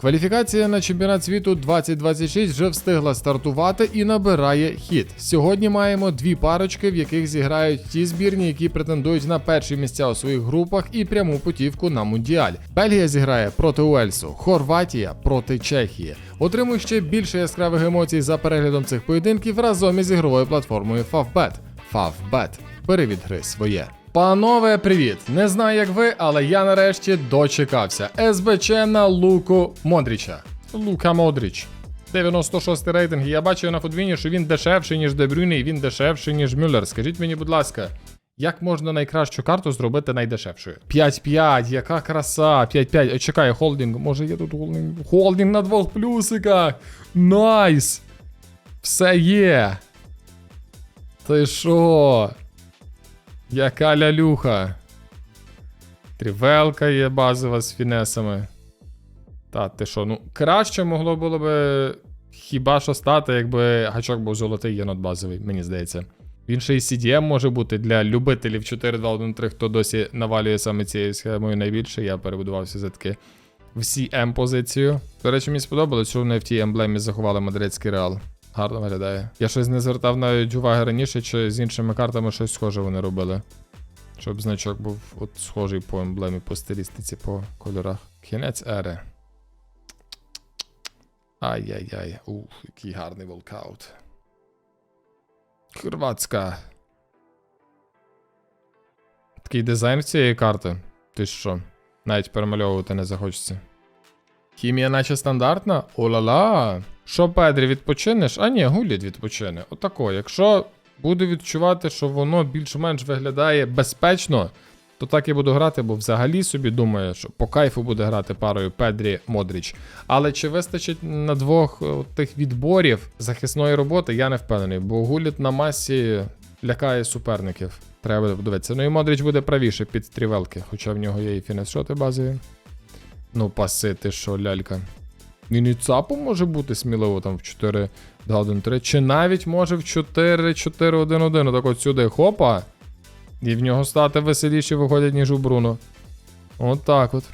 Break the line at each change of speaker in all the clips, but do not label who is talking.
Кваліфікація на чемпіонат світу 2026 вже встигла стартувати і набирає хід. Сьогодні маємо дві парочки, в яких зіграють ті збірні, які претендують на перші місця у своїх групах і пряму путівку на мундіаль. Бельгія зіграє проти Уельсу, Хорватія проти Чехії. Отримуй ще більше яскравих емоцій за переглядом цих поєдинків разом із ігровою платформою Favbet. Favbet. Перевід гри своє. Панове, привіт! Не знаю, як ви, але я нарешті дочекався. СБЧ на Луку Модріча. Лука Модріч. 96 рейтинг. Я бачив на футвіні, що він дешевший, ніж Дебрюйне, і він дешевший, ніж Мюллер. Скажіть мені, будь ласка, як можна найкращу карту зробити найдешевшою? 5-5, яка краса! 5-5. Е, Чекай, холдинг. Може є тут холдинг? Холдинг на двох плюсиках! Найс! Все є! Ти що? Яка лялюха. Трівелка є базова з фінесами. Та, ти що, ну, краще могло було би хіба що стати, якби гачок був золотий єнот базовий, мені здається. Він ще й CDM може бути для любителів 4-2-1-3, хто досі навалює саме цією схемою найбільше. Я перебудувався за таки в CM позицію. До речі, мені сподобалось, що вони в тій емблемі заховали мадридський реал. Гарно виглядає. Я щось не звертав навіть уваги раніше, чи з іншими картами щось схоже вони робили. Щоб значок був от схожий по емблемі, по стилістиці, по кольорах. Кінець ери. Ай-яй-яй. Ух, який гарний волкаут. Хорватська. Такий дизайн цієї карти. Ти що? Навіть перемальовувати не захочеться. Хімія наче стандартна? О-ла-ла. Що, Педрі, відпочинеш? А ні, гуліт відпочине. Отако, якщо буду відчувати, що воно більш-менш виглядає безпечно, то так і буду грати, бо взагалі собі думаю, що по кайфу буде грати парою Педрі Модріч. Але чи вистачить на двох е, тих відборів захисної роботи, я не впевнений, бо гуліт на масі лякає суперників. Треба буде подивитися. Ну і Модріч буде правіше під стрівелки, хоча в нього є і фінес-шоти базові. Ну, паси, ти що, лялька. Він і ЦАПом може бути сміливо там в 4 2 1 3 чи навіть може в 4 4 1 1 отак от сюди хопа. І в нього стати веселіші виходять, ніж у Бруно. От так от.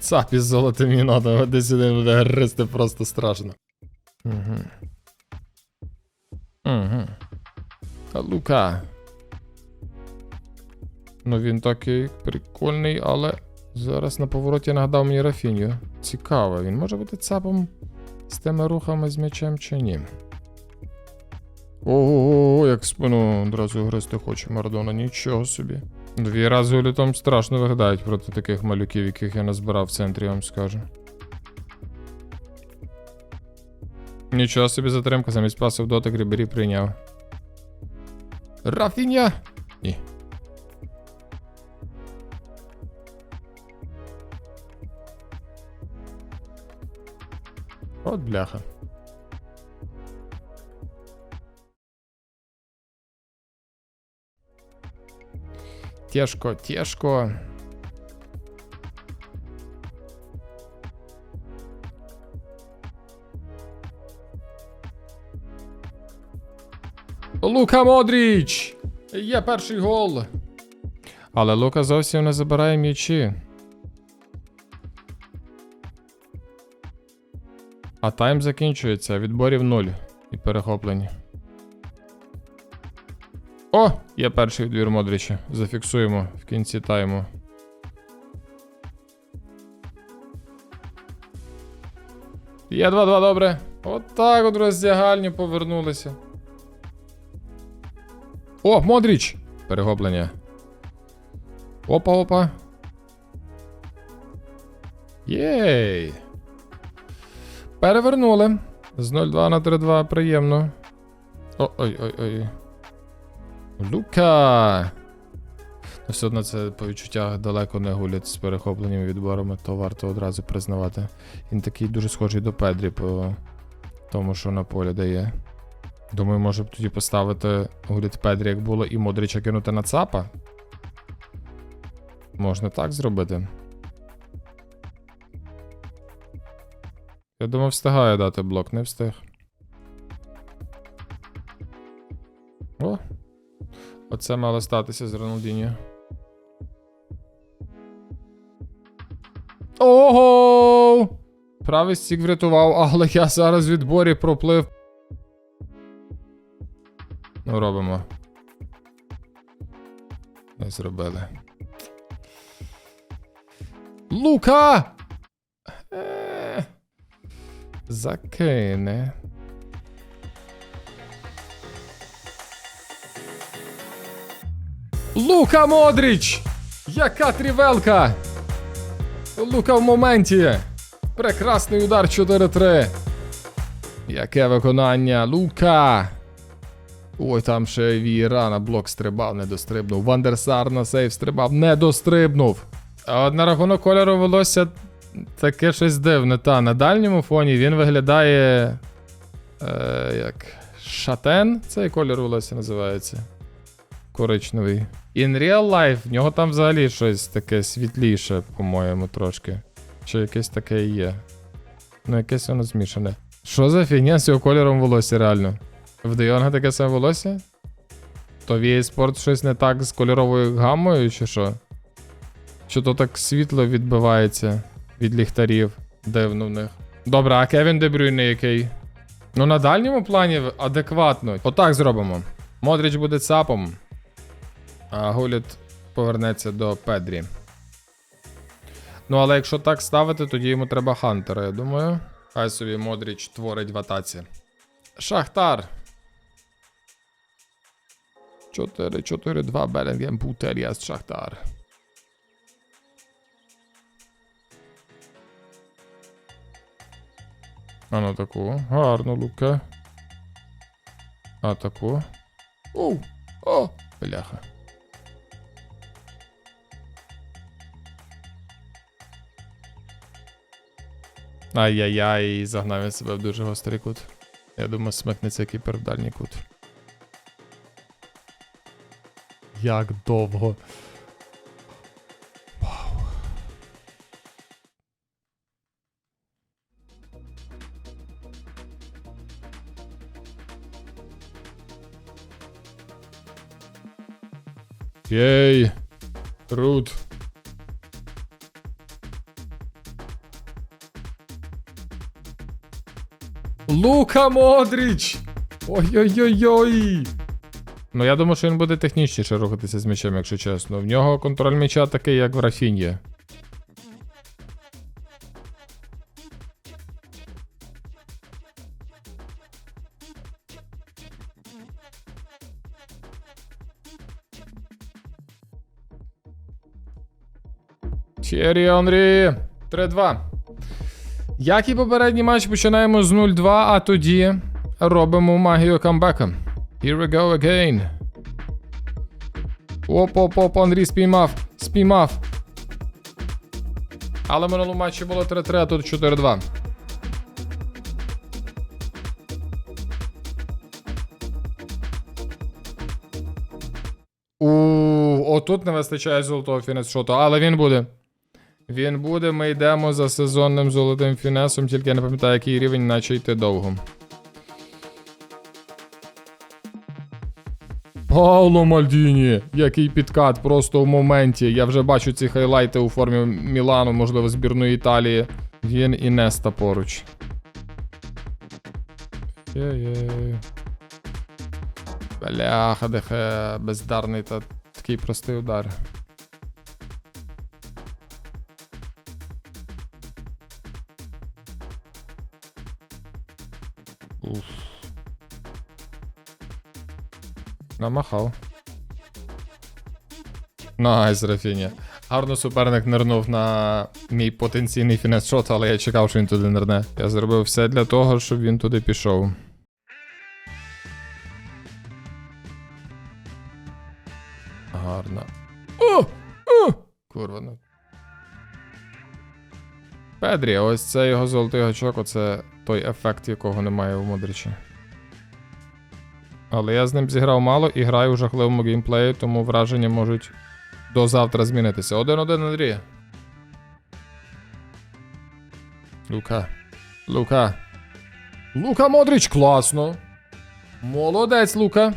Цап із золотим єнотом, десь один буде гристи просто страшно. Угу. Угу. А Лука. Ну він такий прикольний, але зараз на повороті нагадав мені Рафіню. Цікаво, він може бути цапом з тими рухами з м'ячем чи ні. Ого, як спину одразу гристи хоче Марадона, нічого собі. Дві рази літом страшно виглядають проти таких малюків, яких я назбирав в центрі, я вам скажу. Нічого собі затримка, замість пасу в дотик Рібері прийняв. Рафіня! От бляха. Тяжко, тяжко. Лука Модріч! Є перший гол. Але Лука зовсім не забирає м'ячі. А тайм закінчується, відборів 0 і перехоплені. О! Є перший відбір Модріча. Зафіксуємо в кінці тайму. Є 2-2, добре. От так от роздягальні повернулися. О, Модріч! Перехоплення. Опа, опа. Єй! Перевернули. З 0-2 на 3-2, приємно. Ой-ой-ой. Лука! Ну, все одно це по відчуттях далеко не гулять з перехопленими відборами, то варто одразу признавати. Він такий дуже схожий до Педрі по тому, що на полі дає. Думаю, може б тоді поставити гуліт Педрі, як було, і Модрича кинути на ЦАПа. Можна так зробити. Я думав, встигає дати блок, не встиг. О! Оце мало статися з Роналдіньо. Ого! правий стік врятував, але я зараз в відборі проплив. Ну, робимо. Не зробили. Лука! Закине. Лука Модріч! Яка трівелка! Лука в моменті! Прекрасний удар 4-3. Яке виконання? Лука! Ой, там ще Віра на блок стрибав, не дострибнув. Вандерсар на сейф стрибав, не дострибнув. А на рахунок кольору волосся таке щось дивне. Та, на дальньому фоні він виглядає. Е, як. Шатен? Цей колір волосся називається. Коричневий. In real life, в нього там взагалі щось таке світліше, по-моєму, трошки. Чи якесь таке є. Ну, якесь воно змішане. Що за фігня з його кольором волосся реально? В Дейонга таке саме волосся? То в EA Sport щось не так з кольоровою гаммою, чи що? Чи то так світло відбивається від ліхтарів? Дивно в них. Добре, а Кевін Дебрюйне який? Ну, на дальньому плані адекватно. Отак зробимо. Модріч буде цапом. А Гуліт повернеться до Педрі. Ну, але якщо так ставити, тоді йому треба Хантера, я думаю. Хай собі Модріч творить в атаці. Шахтар. 4-4-2 Белінгем Путерія з Шахтар. А ну таку. Гарно, Лука. А таку. Оу! О! Бляха. Ай-яй-яй, загнав я себе в дуже гострий кут. Я думаю, смикнеться кіпер в дальній кут. Як довго. Єй. Рут. Лука Модріч! Ой-ой-ой-ой! Ну, я думаю, що він буде технічніше рухатися з м'ячем, якщо чесно. В нього контроль м'яча такий, як в Рафін'є. Черрі Онрі. 3-2. Як і попередній матч, починаємо з 0-2, а тоді робимо магію камбека. Here we go again. Оп-оп-оп, Андрій спіймав. Спіймав. Але в минулому матчі було 3-3, а тут 4-2. У, отут не вистачає золотого фінес-шоту, але він буде. Він буде, ми йдемо за сезонним золотим фінесом, тільки я не пам'ятаю, який рівень, наче йти довго. Пауло Мальдіні, який підкат просто в моменті. Я вже бачу ці хайлайти у формі Мілану, можливо, збірної Італії. Він і Неста поруч. Є-є. Бляха, дехе бездарний та такий простий удар. Уф. Намахав. Найс, Рафіня. Гарно суперник нирнув на мій потенційний фінес-шот, але я чекав, що він туди нирне. Я зробив все для того, щоб він туди пішов. Гарно. О! О! Курва, ну. Педрі, ось це його золотий гачок, оце той ефект, якого немає у Модричі. Але я з ним зіграв мало і граю у жахливому геймплеї, тому враження можуть до завтра змінитися. 1-1 Андрій. Лука. Лука. Лука Модрич, класно. Молодець, Лука.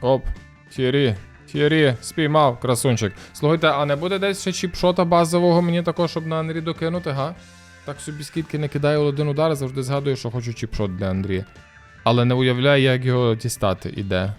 Оп. Тірі. Тірі, спіймав, красунчик. Слухайте, а не буде десь ще чіпшота базового мені також, щоб на Андрі докинути, га? Так собі скільки не кидаю один удар, завжди згадую, що хочу чіпшот для Андрія. Але не уявляю, як його дістати і де.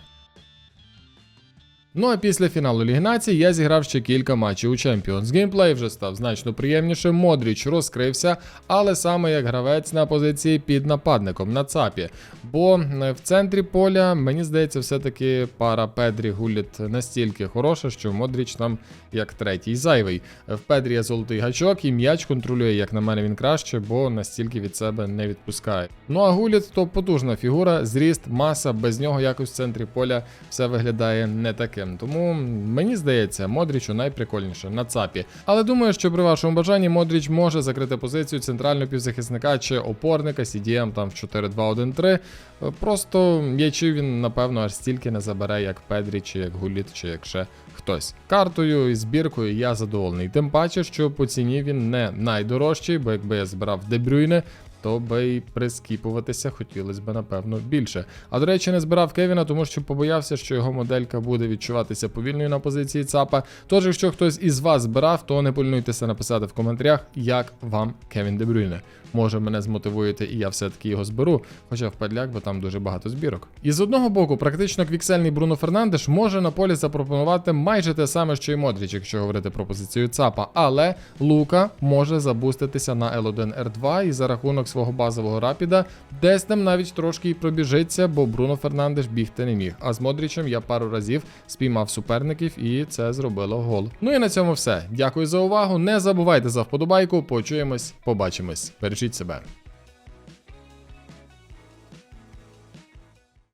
Ну а після фіналу Ліги Націй я зіграв ще кілька матчів у Champions. Геймплей вже став значно приємнішим. Модріч розкрився, але саме як гравець на позиції під нападником на ЦАПі. Бо е, в центрі поля, мені здається, все-таки пара Педрі Гуліт настільки хороша, що Модріч там як третій зайвий. В Педрі є золотий гачок, і м'яч контролює, як на мене, він краще, бо настільки від себе не відпускає. Ну а Гуліт то потужна фігура, зріст, маса, без нього якось в центрі поля все виглядає не таким. Тому мені здається, Модрічу найприкольніше на ЦАПі. Але думаю, що при вашому бажанні Модріч може закрити позицію центрального півзахисника чи опорника CDM там в 4-2-1-3. Просто м'ячів він, напевно, аж стільки не забере, як Педрі, чи як Гуліт, чи як ще хтось. Картою і збіркою я задоволений. Тим паче, що по ціні він не найдорожчий, бо якби я збирав Дебрюйне, то би й прискіпуватися хотілося б, напевно, більше. А до речі, не збирав Кевіна, тому що побоявся, що його моделька буде відчуватися повільною на позиції ЦАПа. Тож, якщо хтось із вас збирав, то не полінуйтеся написати в коментарях, як вам Кевін Дебрюйне. Може, мене змотивуєте, і я все-таки його зберу, хоча в падляк, бо там дуже багато збірок. І з одного боку, практично квіксельний Бруно Фернандеш може на полі запропонувати майже те саме, що й Модріч, якщо говорити про позицію ЦАПа. Але Лука може забуститися на L1R2 і за рахунок свого базового рапіда десь там навіть трошки і пробіжиться, бо Бруно Фернандеш бігти не міг. А з Модрічем я пару разів спіймав суперників, і це зробило гол. Ну і на цьому все. Дякую за увагу. Не забувайте за вподобайку. Почуємось, побачимось. Бережіть себе.